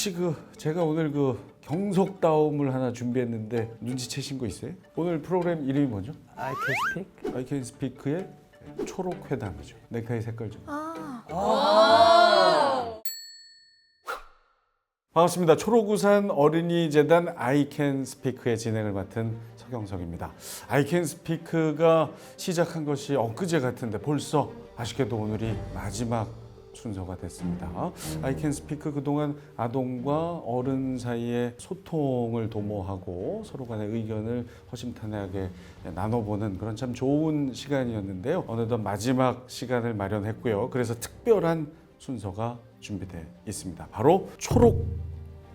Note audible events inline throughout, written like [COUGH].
혹시 그 제가 오늘 그 경속다움을 하나 준비했는데 눈치채신 거 있어요? 오늘 프로그램 이름이 뭐죠? I can speak. I Can Speak의 초록 회담이죠. 넥타이 색깔 좀. 반갑습니다. 초록우산 어린이재단 I Can Speak의 진행을 맡은 서경석입니다. I Can Speak가 시작한 것이 엊그제 같은데 벌써 아쉽게도 오늘이 마지막 순서가 됐습니다. Can Speak 그동안 아동과 어른 사이의 소통을 도모하고 서로 간의 의견을 허심탄회하게 나눠보는 그런 참 좋은 시간이었는데요. 어느덧 마지막 시간을 마련했고요. 그래서 특별한 순서가 준비되어 있습니다. 바로 초록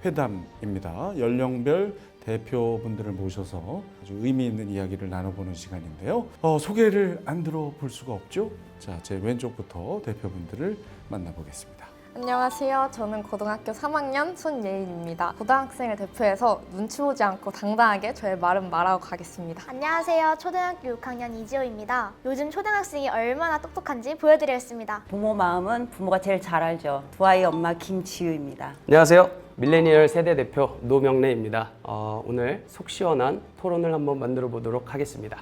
회담입니다. 연령별 대표분들을 모셔서 아주 의미 있는 이야기를 나눠보는 시간인데요. 어, 소개를 안 들어볼 수가 없죠. 자, 제 왼쪽부터 대표분들을 만나보겠습니다. 안녕하세요. 저는 고등학교 3학년 손예인입니다. 고등학생을 대표해서 눈치 보지 않고 당당하게 저의 말은 말하고 가겠습니다. 안녕하세요. 초등학교 6학년 이지호입니다. 요즘 초등학생이 얼마나 똑똑한지 보여드리겠습니다. 부모 마음은 부모가 제일 잘 알죠. 두 아이 엄마 김지유입니다. 안녕하세요. 밀레니얼 세대 대표 노명래입니다. 어, 오늘 속 시원한 토론을 한번 만들어 보도록 하겠습니다.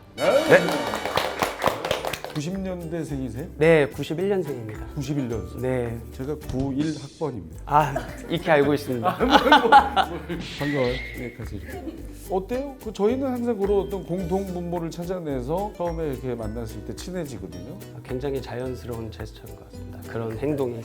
90년대생이세요? 네, 91년생입니다. 91년생. 네. 제가 91학번입니다. 아, 익히 알고 있습니다. 반가워요. 여기까지 이렇게. 어때요? 그 저희는 항상 그런 어떤 공통 분모를 찾아내서 처음에 이렇게 만났을 때 친해지거든요. 굉장히 자연스러운 제스처인 것 같습니다. 그런 행동이.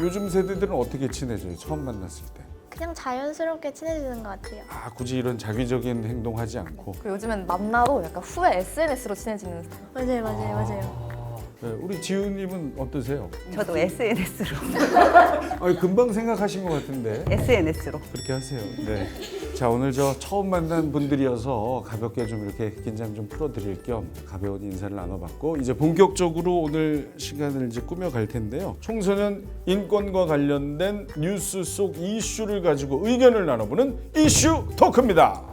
요즘 세대들은 어떻게 친해져요? 처음 만났을 때. 그냥 자연스럽게 친해지는 것 같아요. 아, 굳이 이런 자기적인 행동하지 않고. 그리고 요즘엔 만나도 약간 후에 SNS로 친해지는 스타일. 맞아요, 맞아요, 맞아요. 네, 우리 지우님은 어떠세요? 저도 SNS로 [LAUGHS] 아니, 금방 생각하신 것 같은데. SNS로 그렇게 하세요. 네. 자 오늘 저 처음 만난 분들이어서 가볍게 좀 이렇게 긴장 좀 풀어드릴 겸 가벼운 인사를 나눠봤고 이제 본격적으로 오늘 시간을 이제 꾸며갈 텐데요. 청소년 인권과 관련된 뉴스 속 이슈를 가지고 의견을 나눠보는 이슈 토크입니다.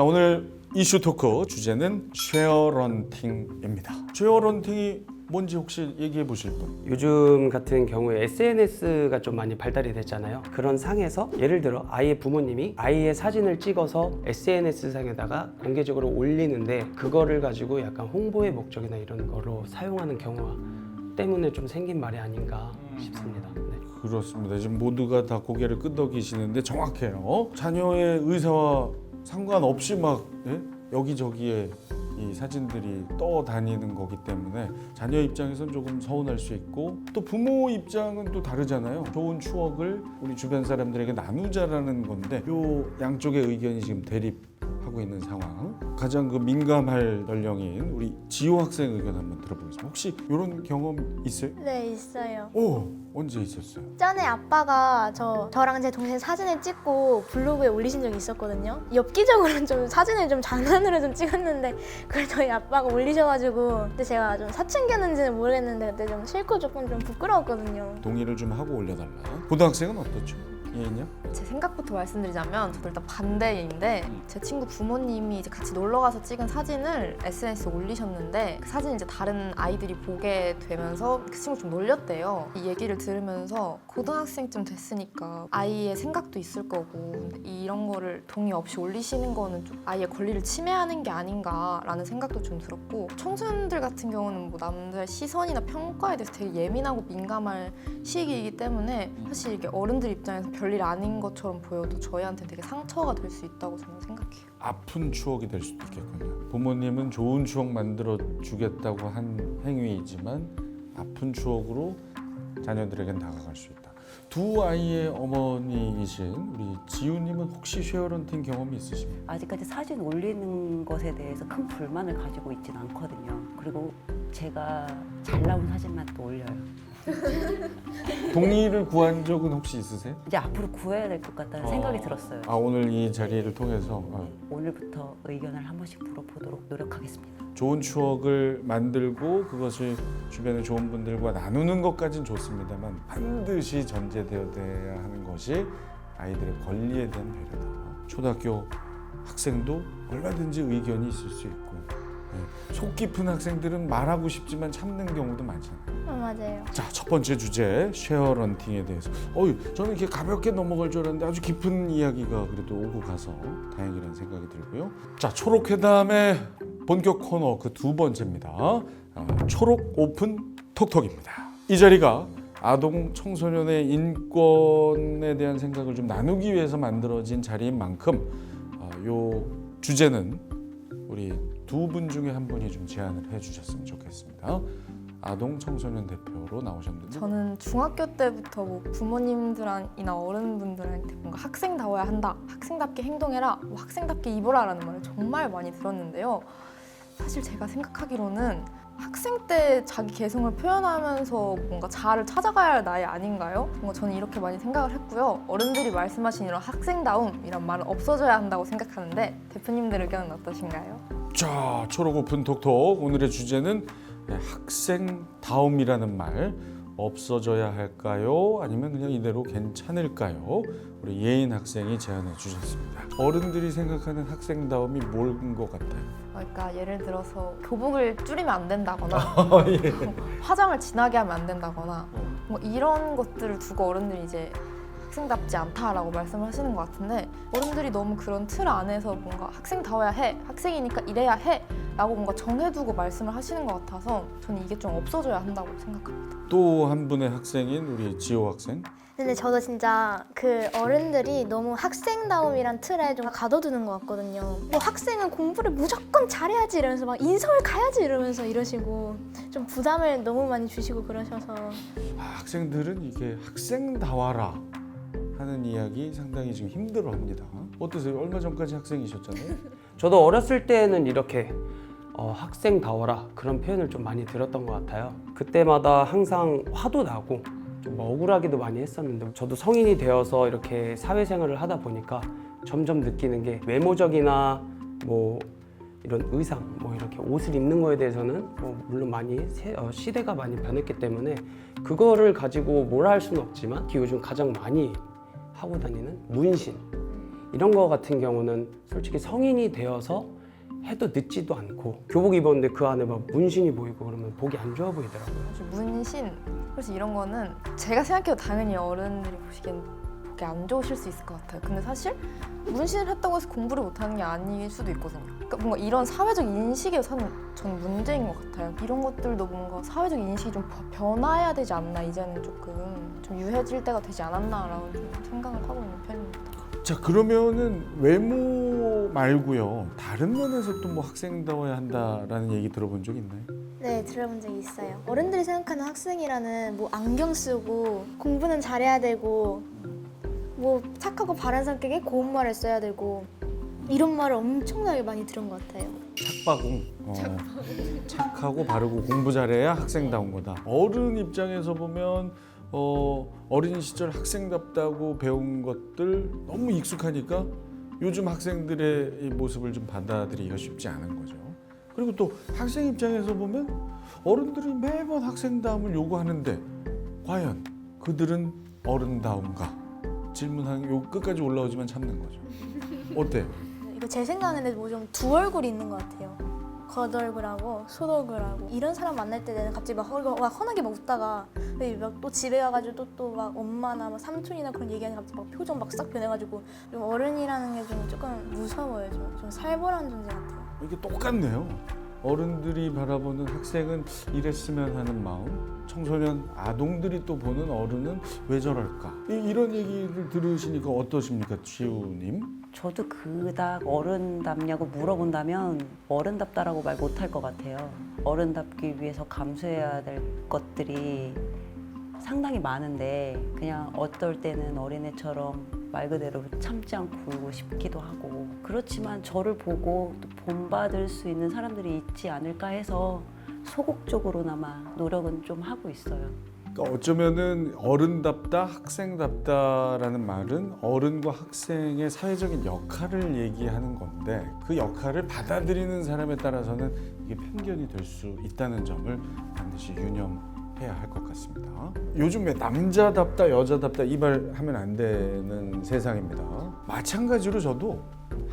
자 오늘 이슈 토크 주제는 쉐어런팅입니다. 쉐어런팅이 뭔지 혹시 얘기해 보실 분? 요즘 같은 경우에 SNS가 좀 많이 발달이 됐잖아요. 그런 상에서 예를 들어 아이의 부모님이 아이의 사진을 찍어서 SNS 상에다가 공개적으로 올리는데 그거를 가지고 약간 홍보의 목적이나 이런 거로 사용하는 경우가 때문에 좀 생긴 말이 아닌가 싶습니다. 네. 그렇습니다. 지금 모두가 다 고개를 끄덕이시는데 정확해요. 자녀의 의사와 상관없이 막 예? 여기저기에 이 사진들이 떠다니는 거기 때문에 자녀 입장에서는 조금 서운할 수 있고 또 부모 입장은 또 다르잖아요. 좋은 추억을 우리 주변 사람들에게 나누자라는 건데 요 양쪽의 의견이 지금 대립 하고 있는 상황. 가장 그 민감할 연령인 우리 지호 학생 의견 한번 들어보겠습니다. 혹시 이런 경험 있어요? 네, 있어요. 오 언제 있었어요? 전에 아빠가 저, 저랑 제 동생 사진을 찍고 블로그에 올리신 적이 있었거든요. 엽기적으로는 좀 사진을 좀 장난으로 좀 찍었는데 그걸 저희 아빠가 올리셔가지고 근데 제가 좀 사춘기였는지는 모르겠는데 그때 좀 싫고 조금 좀 부끄러웠거든요. 동의를 좀 하고 올려달라. 고등학생은 어떻죠? 예인요? 제 생각부터 말씀드리자면 저도 일단 반대인데 제 친구 부모님이 이제 같이 놀러 가서 찍은 사진을 SNS에 올리셨는데 그 사진 이제 다른 아이들이 보게 되면서 그 친구 좀 놀렸대요. 이 얘기를 들으면서 고등학생쯤 됐으니까 아이의 생각도 있을 거고 근데 이런 거를 동의 없이 올리시는 거는 좀 아이의 권리를 침해하는 게 아닌가라는 생각도 좀 들었고 청소년들 같은 경우는 뭐 남들 시선이나 평가에 대해서 되게 예민하고 민감할 시기이기 때문에 사실 이게 어른들 입장에서 별일 아닌 것처럼 보여도 저희한테 되게 상처가 될 수 있다고 저는 생각해요. 아픈 추억이 될 수도 있겠군요. 부모님은 좋은 추억 만들어 주겠다고 한 행위이지만 아픈 추억으로 자녀들에겐 다가갈 수 있다. 두 아이의 어머니이신 우리 지우님은 혹시 쉐어런팅 경험이 있으십니까? 아직까지 사진 올리는 것에 대해서 큰 불만을 가지고 있진 않거든요. 그리고 제가 잘 나온 사진만 또 올려요. [LAUGHS] 동의를 구한 적은 혹시 있으세요? 이제 앞으로 구해야 될 것 같다는 생각이 들었어요. 아 오늘 이 자리를 통해서 어, 오늘부터 의견을 한 번씩 물어보도록 노력하겠습니다. 좋은 추억을 만들고 그것을 주변의 좋은 분들과 나누는 것까진 좋습니다만 반드시 전제되어야 하는 것이 아이들의 권리에 대한 배려다. 초등학교 학생도 얼마든지 의견이 있을 수 있고 예, 속 깊은 학생들은 말하고 싶지만 참는 경우도 많잖아요. 어, 맞아요. 자, 첫 번째 주제 쉐어 런팅에 대해서. 어유, 저는 이렇게 가볍게 넘어갈 줄 알았는데 아주 깊은 이야기가 그래도 오고 가서 다행이라는 생각이 들고요. 자, 초록 회담의 본격 코너 그 두 번째입니다. 아, 초록 오픈 톡톡입니다. 이 자리가 아동 청소년의 인권에 대한 생각을 좀 나누기 위해서 만들어진 자리인 만큼 아, 요 주제는 우리 두 분 중에 한 분이 좀 제안을 해주셨으면 좋겠습니다. 아동 청소년 대표로 나오셨는데 저는 중학교 때부터 뭐 부모님들이나 어른분들한테 뭔가 학생다워야 한다, 학생답게 행동해라, 뭐 학생답게 입어라라는 말을 정말 많이 들었는데요. 사실 제가 생각하기로는 학생 때 자기 개성을 표현하면서 뭔가 자아를 찾아가야 할 나이 아닌가요? 뭔가 저는 이렇게 많이 생각을 했고요. 어른들이 말씀하신 이런 학생다움 이런 말은 없어져야 한다고 생각하는데 대표님들 의견은 어떠신가요? 자 초록 오픈 톡톡 오늘의 주제는 네, 학생 다움이라는 말 없어져야 할까요? 아니면 그냥 이대로 괜찮을까요? 우리 예인 학생이 제안해 주셨습니다. 어른들이 생각하는 학생다움이 뭘인 것 같아요? 그러니까 예를 들어서 교복을 줄이면 안 된다거나 [LAUGHS] 예. 화장을 진하게 하면 안 된다거나 어. 뭐 이런 것들을 두고 어른들이 이제 학생답지 않다라고 말씀을 하시는 것 같은데 어른들이 너무 그런 틀 안에서 뭔가 학생다워야 해 학생이니까 이래야 해 라고 뭔가 정해두고 말씀을 하시는 것 같아서 저는 이게 좀 없어져야 한다고 생각합니다. 또 한 분의 학생인 우리 지호 학생. 근데 저도 진짜 그 어른들이 너무 학생다움이란 틀에 좀 가둬두는 것 같거든요. 뭐 학생은 공부를 무조건 잘해야지 이러면서 막 인서울 가야지 이러면서 이러시고 좀 부담을 너무 많이 주시고 그러셔서 아, 학생들은 이게 학생다워라 하는 이야기 상당히 지금 힘들어합니다. 어떠세요? 얼마 전까지 학생이셨잖아요. [LAUGHS] 저도 어렸을 때는 이렇게 어, 학생다워라 그런 표현을 좀 많이 들었던 것 같아요. 그때마다 항상 화도 나고 좀 억울하기도 많이 했었는데 저도 성인이 되어서 이렇게 사회생활을 하다 보니까 점점 느끼는 게 외모적이나 뭐 이런 의상 뭐 이렇게 옷을 입는 거에 대해서는 뭐 물론 많이 세- 어, 시대가 많이 변했기 때문에 그거를 가지고 뭐라 할 수는 없지만 요즘 가장 많이 하고 다니는 문신 이런 거 같은 경우는 솔직히 성인이 되어서 해도 늦지도 않고 교복 입었는데 그 안에 막 문신이 보이고 그러면 보기 안 좋아 보이더라고요. 문신 그래서 이런 거는 제가 생각해도 당연히 어른들이 보시기엔 보기 안 좋으실 수 있을 것 같아요. 근데 사실 문신을 했다고 해서 공부를 못하는 게 아닐 수도 있거든요. 그러니까 뭔가 이런 사회적 인식에 선 저는 문제인 것 같아요. 이런 것들도 뭔가 사회적 인식이 좀 버- 변화해야 되지 않나 이제는 조금 좀 유해질 때가 되지 않았나라는 좀 생각을 하고 있는 편입니다. 자 그러면은 외모 말고요 다른 면에서 또 뭐 학생다워야 한다라는 얘기 들어본 적 있나요? 네 들어본 적이 있어요. 어른들이 생각하는 학생이라는 뭐 안경 쓰고 공부는 잘해야 되고 뭐 착하고 바른 성격에 고운 말을 써야 되고 이런 말을 엄청나게 많이 들은 것 같아요. 착바공. 어, 착하고 바르고 공부 잘해야 학생다운 거다. 어른 입장에서 보면 어, 어린 시절 학생답다고 배운 것들 너무 익숙하니까 요즘 학생들의 이 모습을 좀 받아들이기가 쉽지 않은 거죠. 그리고 또 학생 입장에서 보면 어른들이 매번 학생다움을 요구하는데 과연 그들은 어른다운가? 질문하는 요 끝까지 올라오지만 참는 거죠. [LAUGHS] 어때요? 이거 제 생각에는 뭐 좀 두 얼굴이 있는 것 같아요. 겉얼굴하고 속얼굴하고 이런 사람 만날 때 내는 갑자기 막, 허, 막 헌하게 막 웃다가 막또 집에 가가지고 또또막 엄마나 막 삼촌이나 그런 얘기하는 갑자기 막 표정 막 싹 변해가지고 좀 어른이라는 게 좀 조금 무서워요. 좀, 좀 살벌한 존재 같아요. 이게 똑같네요. 어른들이 바라보는 학생은 이랬으면 하는 마음, 청소년 아동들이 또 보는 어른은 왜 저럴까? 이, 런 얘기를 들으시니까 어떠십니까, 지우님? 저도 그닥 어른답냐고 물어본다면 어른답다라고 말 못할 것 같아요. 어른답기 위해서 감수해야 될 것들이 상당히 많은데 그냥 어떨 때는 어린애처럼 말 그대로 참지 않고 울고 싶기도 하고 그렇지만 저를 보고 또 본받을 수 있는 사람들이 있지 않을까 해서 소극적으로나마 노력은 좀 하고 있어요. 그러니까 어쩌면은 어른답다, 학생답다라는 말은 어른과 학생의 사회적인 역할을 얘기하는 건데 그 역할을 받아들이는 사람에 따라서는 이게 편견이 될 수 있다는 점을 반드시 유념 해야 할 것 같습니다. 요즘에 남자답다, 여자답다 이 말 하면 안 되는 세상입니다. 마찬가지로 저도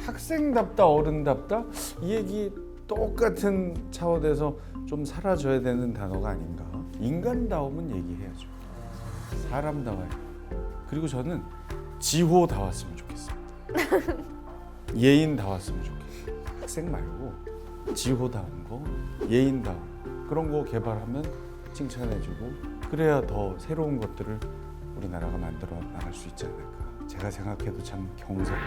학생답다, 어른답다 이 얘기 똑같은 차원에서 좀 사라져야 되는 단어가 아닌가. 인간다움은 얘기해야죠. 사람다워요. 그리고 저는 지호다웠으면 좋겠습니다. [LAUGHS] 예인다웠으면 좋겠어요. 학생 말고 지호다운 거, 예인다운 거, 그런 거 개발하면 칭찬해주고 그래야 더 새로운 것들을 우리나라가 만들어 나갈 수 있지 않을까. 제가 생각해도 참 경솔하다.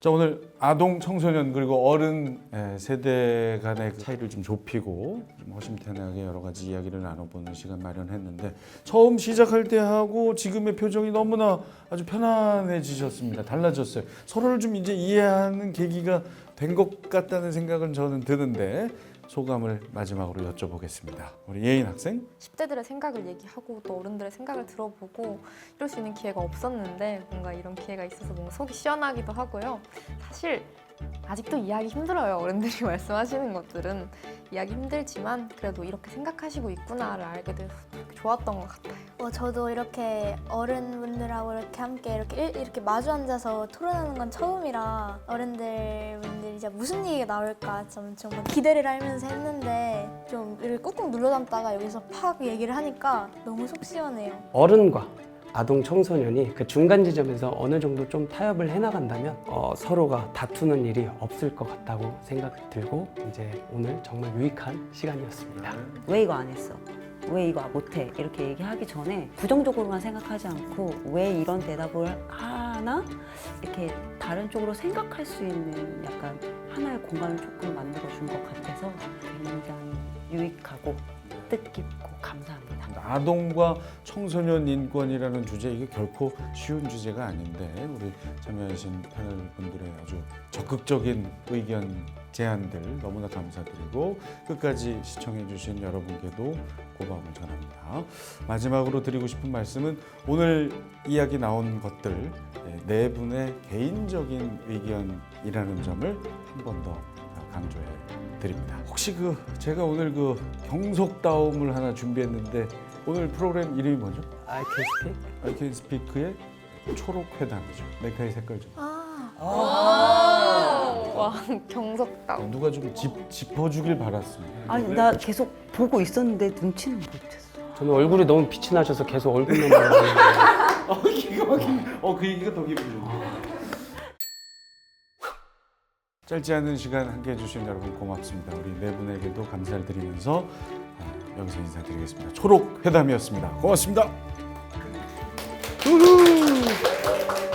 자 오늘 아동 청소년 그리고 어른 예, 세대 간의 그 차이를 좀 좁히고 좀 허심탄회하게 여러 가지 이야기를 나눠보는 시간 마련했는데 처음 시작할 때 하고 지금의 표정이 너무나 아주 편안해지셨습니다. 달라졌어요. 서로를 좀 이제 이해하는 계기가 된 것 같다는 생각은 저는 드는데 소감을 마지막으로 여쭤보겠습니다. 우리 예인 학생. 10대들의 생각을 얘기하고 또 어른들의 생각을 들어보고 이럴 수 있는 기회가 없었는데 뭔가 이런 기회가 있어서 뭔가 속이 시원하기도 하고요. 사실 아직도 이해하기 힘들어요. 어른들이 [LAUGHS] 말씀하시는 것들은 이해하기 힘들지만 그래도 이렇게 생각하시고 있구나를 알게 돼서 되게 좋았던 것 같아요. 어, 저도 이렇게 어른분들하고 이렇게 함께 이렇게 일- 이렇게 마주 앉아서 토론하는 건 처음이라 어른들 분들이 이제 무슨 얘기가 나올까 좀 정말 기대를 하면서 했는데 좀 이렇게 꾹꾹 눌러 담다가 여기서 팍 얘기를 하니까 너무 속 시원해요. 어른과 아동 청소년이 그 중간 지점에서 어느 정도 좀 타협을 해나간다면 어, 서로가 다투는 일이 없을 것 같다고 생각이 들고 이제 오늘 정말 유익한 시간이었습니다. 왜 이거 안 했어? 왜 이거 못해? 이렇게 얘기하기 전에 부정적으로만 생각하지 않고 왜 이런 대답을 하나? 이렇게 다른 쪽으로 생각할 수 있는 약간 하나의 공간을 조금 만들어 준 것 같아서 굉장히 유익하고 뜻깊고 감사합니다. 아동과 청소년 인권이라는 주제 이게 결코 쉬운 주제가 아닌데 우리 참여하신 패널 분들의 아주 적극적인 의견 제안들 너무나 감사드리고 끝까지 시청해 주신 여러분께도 고마움을 전합니다. 마지막으로 드리고 싶은 말씀은 오늘 이야기 나온 것들 네, 네 분의 개인적인 의견이라는 점을 한 번 더 강조해 드립니다. 혹시 그 제가 오늘 그 경속다움을 하나 준비했는데 오늘 프로그램 이름이 뭐죠? I can speak. I Can Speak의 초록 회담이죠. 넥타이 색깔 좀. 아, 와 경석다운. 누가 좀 짚, 짚어주길 바랐습니다. 아니 나 계속 보고 있었는데 눈치는 못했어. 저는 얼굴이 너무 빛이 나셔서 계속 얼굴만 보고 [LAUGHS] 어, 기가 막힌. 어, 그 얘기가 더 기분 좋네. 짧지 않은 시간 함께 해주신 여러분 고맙습니다. 우리 네 분에게도 감사를 드리면서 아, 여기서 인사드리겠습니다. 초록 회담이었습니다. 고맙습니다. 우후!